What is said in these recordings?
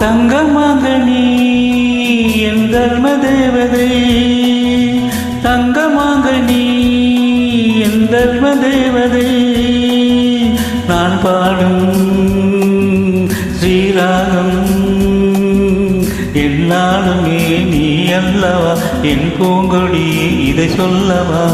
தங்கமாக நீ என் தர்ம தேவதை தங்கமாக நீ என் தர்ம தேவதை நான் பாடும் ஸ்ரீராகம் எல்லாருமே நீ அல்லவா? என் பூங்கொடி இதை சொல்லவா?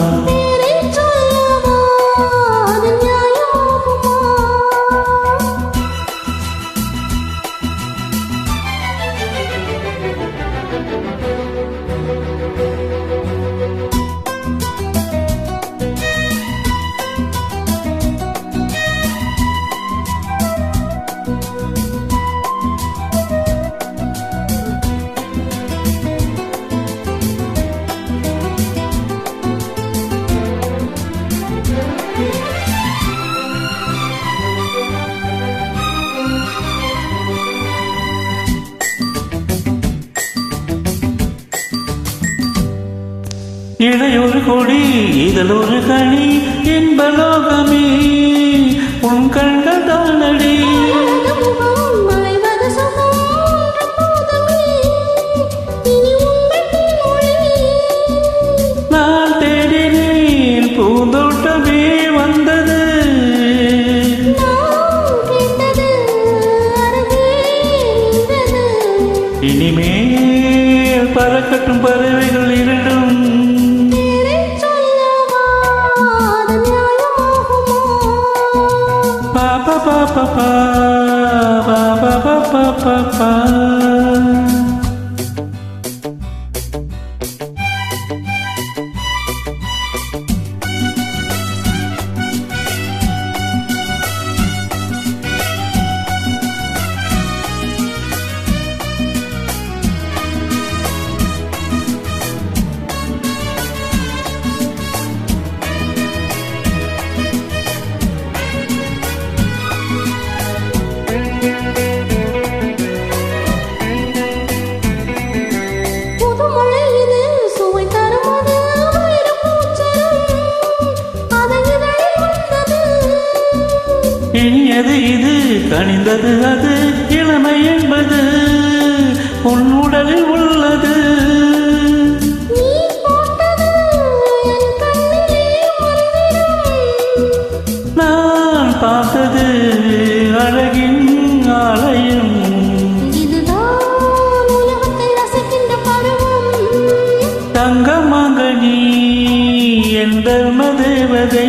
இழையொரு கொடி இதழொரு கனி இன்ப லோகமே உன் கண்கள் தானடி நான் தேடினேன் பூந்தோட்டமே வந்தது. இனிமே பறக்கட்டும் பறவைகள் இரண்டு ba ba ba ba ba ba இனியது இது கனிந்தது அது இளமை என்பது உன் உடலில் உள்ளது. நான் பார்த்தது அழகின் ஆலயம். தங்கமாக நீ என் தர்ம தேவதை.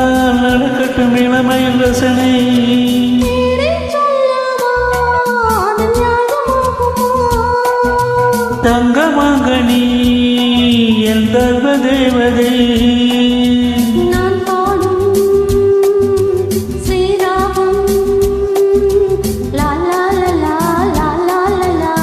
நடக்கட்டும் இளமையில் ரசனை தங்கமாக நீ என் தர்ம தேவதை நான் பாடும் ஸ்ரீராகம் லா லா லா லா லா லா